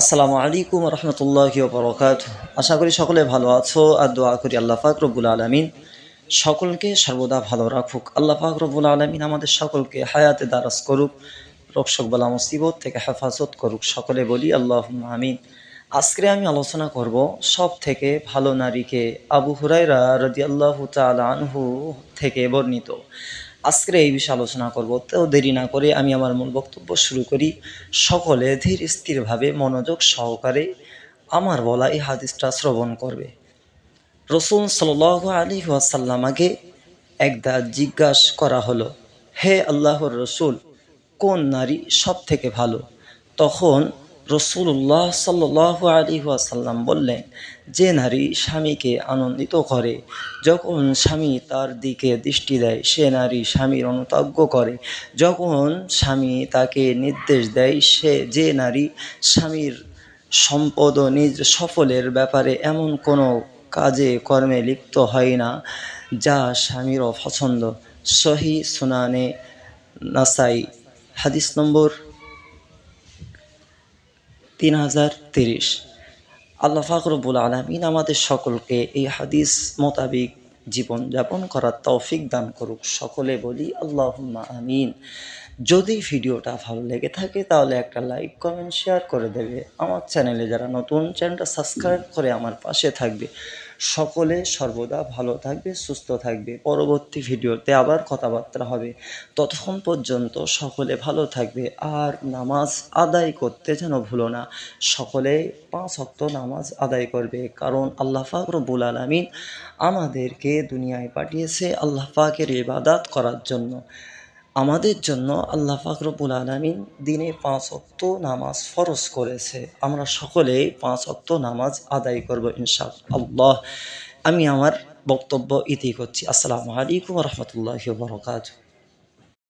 আসসালামু আলাইকুম রহমতুল্লাহ বরকাত আশা করি সকলে ভালো আছো আর দোয়া করি আল্লাহ পাক রব্বুল আলমিন। সকলকে সর্বদা ভালো রাখুক। আল্লাহ পাক রব্বুল আলমিন আমাদের সকলকে হায়াতে দারাজ করুক, রক্ষক বালা মুসিবত থেকে হেফাজত করুক। সকলে বলি আল্লাহ আমিন। আজকে আমি আলোচনা করব সব থেকে ভালো নারীকে আবু হুরাইরা রদি আল্লাহ আনহু থেকে বর্ণিত। আজকে এই বিষয়ে আলোচনা করব। তো দেরি না করে আমি আমার মূল বক্তব্য শুরু করি। সকলে ধীর স্থিরভাবে মনোযোগ সহকারে আমার বলা এই হাদিসটা শ্রবণ করবে। রসুল সাল আলী ওয়াসাল্লামাকে একদা জিজ্ঞাসা করা হলো, হে আল্লাহর রসুল, কোন নারী সব থেকে ভালো? তখন রসুল্লাহ সাল্লাহ আলী ওয়াসাল্লাম বললেন, যে নারী স্বামীকে আনন্দিত করে, যখন স্বামী তার দিকে দৃষ্টি দেয়, সে নারী স্বামীর অনুতজ্ঞ করে। যখন স্বামী তাকে নির্দেশ দেয়, সে, যে নারী স্বামীর সম্পদ ও নিজ সফলের ব্যাপারে এমন কোনো কাজে, কর্মে লিপ্ত হয় না, যা স্বামীর অপছন্দ সহি সুনানে নাসাই, হাদিস নম্বর তিন হাজার তিরিশ। আল্লাহ ফাকরবুল আলমিন আমাদের সকলকে এই হাদিস মোতাবিক জীবনযাপন করার তৌফিক দান করুক। সকলে বলি আল্লাহ আমিন। যদি ভিডিওটা ভালো লেগে থাকে তাহলে একটা লাইক, কমেন্ট, শেয়ার করে দেবে। আমার চ্যানেলে যারা নতুন, চ্যানেলটা সাবস্ক্রাইব করে আমার পাশে থাকবে। সকলে সর্বদা ভালো থাকবে, সুস্থ থাকবে। পরবর্তী ভিডিওতে আবার কথাবার্তা হবে। ততক্ষণ পর্যন্ত সকলে ভালো থাকবে আর নামাজ আদায় করতে যেন ভুলো না। সকলে পাঁচ অক্ত নামাজ আদায় করবে কারণ আল্লাহ পাক রব্বুল আলমিন আমাদেরকে দুনিয়ায় পাঠিয়েছে আল্লাহ ইবাদাত করার জন্য। আমাদের জন্য আল্লাহ ফাকরবুল আলমিন দিনে পাঁচ অক্ত নামাজ ফরজ করেছে। আমরা সকলেই পাঁচ অক্ত নামাজ আদায় করব ইনশা আল্লাহ, আমি আমার বক্তব্য ইতি করছি। আসসালামু আলাইকুম রহমতুল্লাহ বরকাত